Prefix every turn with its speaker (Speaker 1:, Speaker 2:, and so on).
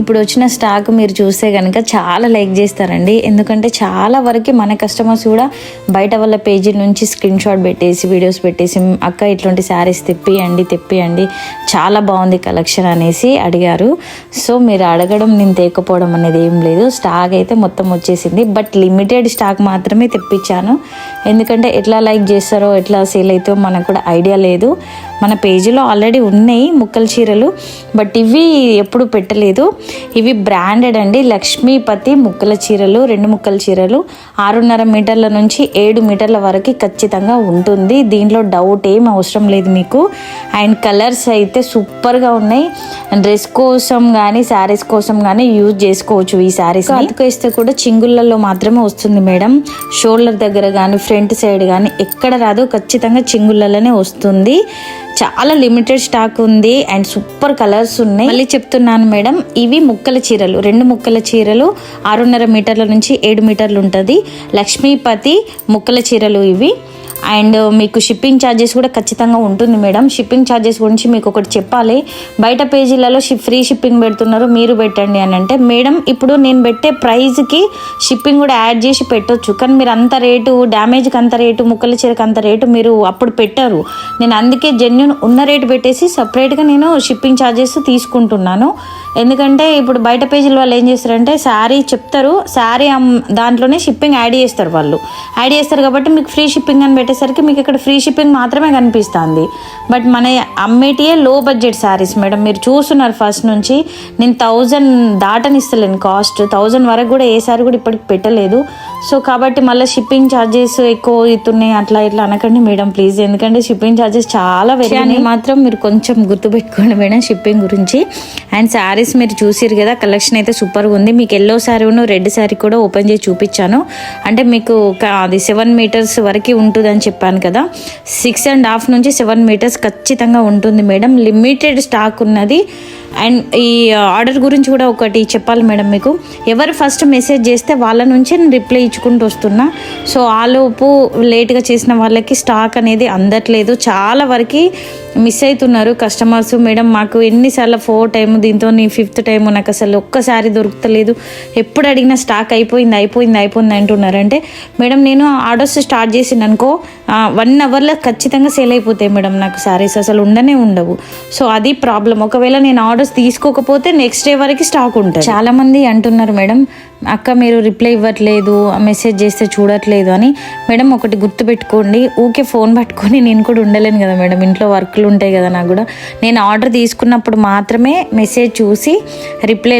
Speaker 1: ఇప్పుడు వచ్చిన స్టాక్ మీరు చూస్తే కనుక చాలా లైక్ చేస్తారండి. ఎందుకంటే చాలా వరకు మన కస్టమర్స్ కూడా బయట వాళ్ళ పేజీ నుంచి స్క్రీన్ షాట్ పెట్టేసి వీడియోస్ పెట్టేసి అక్క ఇట్లాంటి శారీస్ తెప్పియండి తెప్పియండి చాలా బాగుంది కలెక్షన్ అనేసి అడిగారు. సో మీరు అడగడం నేను తేకపోవడం అనేది ఏం లేదు. స్టాక్ అయితే మొత్తం వచ్చేసింది. బట్ లిమిటెడ్ స్టాక్ మాత్రమే తెప్పించాను. ఎందుకంటే ఎట్లా లైక్ చేస్తారో ఎట్లా సేల్ అవుతో మనకు కూడా ఐడియా లేదు. మన పేజీలో ఆల్రెడీ ఉన్నాయి ముక్కల చీరలు బట్ ఇవి ఎప్పుడు పెట్టలేదు. ఇవి బ్రాండెడ్ అండి. లక్ష్మీపతి ముక్కల చీరలు రెండు ముక్కల చీరలు. ఆరున్నర మీటర్ల నుంచి ఏడు మీటర్ల వరకు ఖచ్చితంగా ఉంటుంది. దీంట్లో డౌట్ ఏం అవసరం లేదు మీకు. అండ్ కలర్స్ అయితే సూపర్గా ఉన్నాయి. డ్రెస్ కోసం కానీ శారీస్ కోసం కానీ యూజ్ చేసుకోవచ్చు ఈ శారీస్ అతికేస్తే కూడా చింగుళ్ళల్లో మాత్రమే వస్తుంది మేడం. షోల్డర్ దగ్గర కానీ ఫ్రంట్ సైడ్ కానీ ఎక్కడ రాదు ఖచ్చితంగా చింగుళ్ళలోనే వస్తుంది. చాలా లిమిటెడ్ స్టాక్ ఉంది అండ్ సూపర్ కలర్స్ ఉన్నాయి. మళ్ళీ చెప్తున్నాను మేడం ఇవి ముక్కల చీరలు. రెండు ముక్కల చీరలు ఆరున్నర మీటర్ల నుంచి ఏడు మీటర్లు ఉంటుంది. లక్ష్మీపతి ముక్కల చీరలు ఇవి. అండ్ మీకు షిప్పింగ్ ఛార్జెస్ కూడా ఖచ్చితంగా ఉంటుంది మేడం. షిప్పింగ్ ఛార్జెస్ గురించి మీకు ఒకటి చెప్పాలి. బయట పేజీలలో షిప్ ఫ్రీ షిప్పింగ్ పెడుతున్నారు. మీరు పెట్టండి అని అంటే మేడం ఇప్పుడు నేను పెట్టే ప్రైస్కి షిప్పింగ్ కూడా యాడ్ చేసి పెట్టొచ్చు. కానీ మీరు అంత రేటు డ్యామేజ్కి అంత రేటు ముక్కల చీరకు అంత రేటు మీరు అప్పుడు పెట్టారు. నేను అందుకే జెన్యున్ ఉన్న రేటు పెట్టేసి సపరేట్గా నేను షిప్పింగ్ ఛార్జెస్ తీసుకుంటున్నాను. ఎందుకంటే ఇప్పుడు బయట పేజీల వాళ్ళు ఏం చేస్తారంటే శారీ చెప్తారు. శారీ దాంట్లోనే షిప్పింగ్ యాడ్ చేస్తారు వాళ్ళు. యాడ్ చేస్తారు కాబట్టి మీకు ఫ్రీ షిప్పింగ్ అని పెట్టేసరికి మీకు ఇక్కడ ఫ్రీ షిప్పింగ్ మాత్రమే కనిపిస్తుంది. బట్ మన అమ్మేటియే లో బడ్జెట్ శారీస్ మేడం. మీరు చూస్తున్నారు ఫస్ట్ నుంచి. నేను థౌజండ్ దాటనిస్తలేను కాస్ట్. థౌజండ్ వరకు కూడా ఏ సారీ కూడా ఇప్పటికి పెట్టలేదు. సో కాబట్టి మళ్ళీ షిప్పింగ్ ఛార్జెస్ ఎక్కువ అవుతున్నాయి అట్లా ఇట్లా అనకండి మేడం ప్లీజ్ ఎందుకంటే షిప్పింగ్ ఛార్జెస్ చాలా పెరిగాయి మాత్రం మీరు కొంచెం గుర్తుపెట్టుకోండి మేడం షిప్పింగ్ గురించి. అండ్ శారీస్ మీరు చూసిరు కదా కలెక్షన్ అయితే సూపర్గా ఉంది. మీకు ఎల్లో శారీను రెడ్ శారీ కూడా ఓపెన్ చేసి చూపించాను. అంటే మీకు అది సెవెన్ మీటర్స్ వరకు ఉంటుంది అని చెప్పాను కదా. సిక్స్ అండ్ హాఫ్ నుంచి సెవెన్ మీటర్స్ ఖచ్చితంగా ఉంటుంది మేడం. లిమిటెడ్ స్టాక్ ఉన్నది. అండ్ ఈ ఆర్డర్ గురించి కూడా ఒకటి చెప్పాలి మేడం మీకు. ఎవరు ఫస్ట్ మెసేజ్ చేస్తే వాళ్ళ నుంచే నేను రిప్లై తెచ్చుకుంటూ వస్తున్నా. సో ఆలోపు లేట్గా చేసిన వాళ్ళకి స్టాక్ అనేది అందట్లేదు. చాలా వరకు మిస్ అవుతున్నారు కస్టమర్స్. మేడం మాకు ఎన్నిసార్లు ఫోర్ టైం దీంతో ఫిఫ్త్ టైం నాకు అసలు ఒక్కసారి దొరుకుతలేదు. ఎప్పుడు అడిగినా స్టాక్ అయిపోయింది అయిపోయింది అయిపోయింది అంటున్నారు. అంటే మేడం నేను ఆర్డర్స్ స్టార్ట్ చేసింది అనుకో వన్ అవర్లో ఖచ్చితంగా సేల్ అయిపోతాయి మేడం నాకు సారీస్. అసలు ఉండనే ఉండవు. సో అది ప్రాబ్లం. ఒకవేళ నేను ఆర్డర్స్ తీసుకోకపోతే నెక్స్ట్ డే వరకు స్టాక్ ఉంటుంది. చాలామంది అంటున్నారు మేడం అక్క మీరు రిప్లై ఇవ్వట్లేదు మెసేజ్ చేస్తే చూడట్లేదు అని. మేడం ఒకటి గుర్తుపెట్టుకోండి ఊకే ఫోన్ పట్టుకొని నేను కూడా ఉండలేను కదా మేడం. ఇంట్లో వర్క్లు ఉంటాయి కదా నాకు కూడా. నేను ఆర్డర్ తీసుకున్నప్పుడు మాత్రమే మెసేజ్ చూసి రిప్లై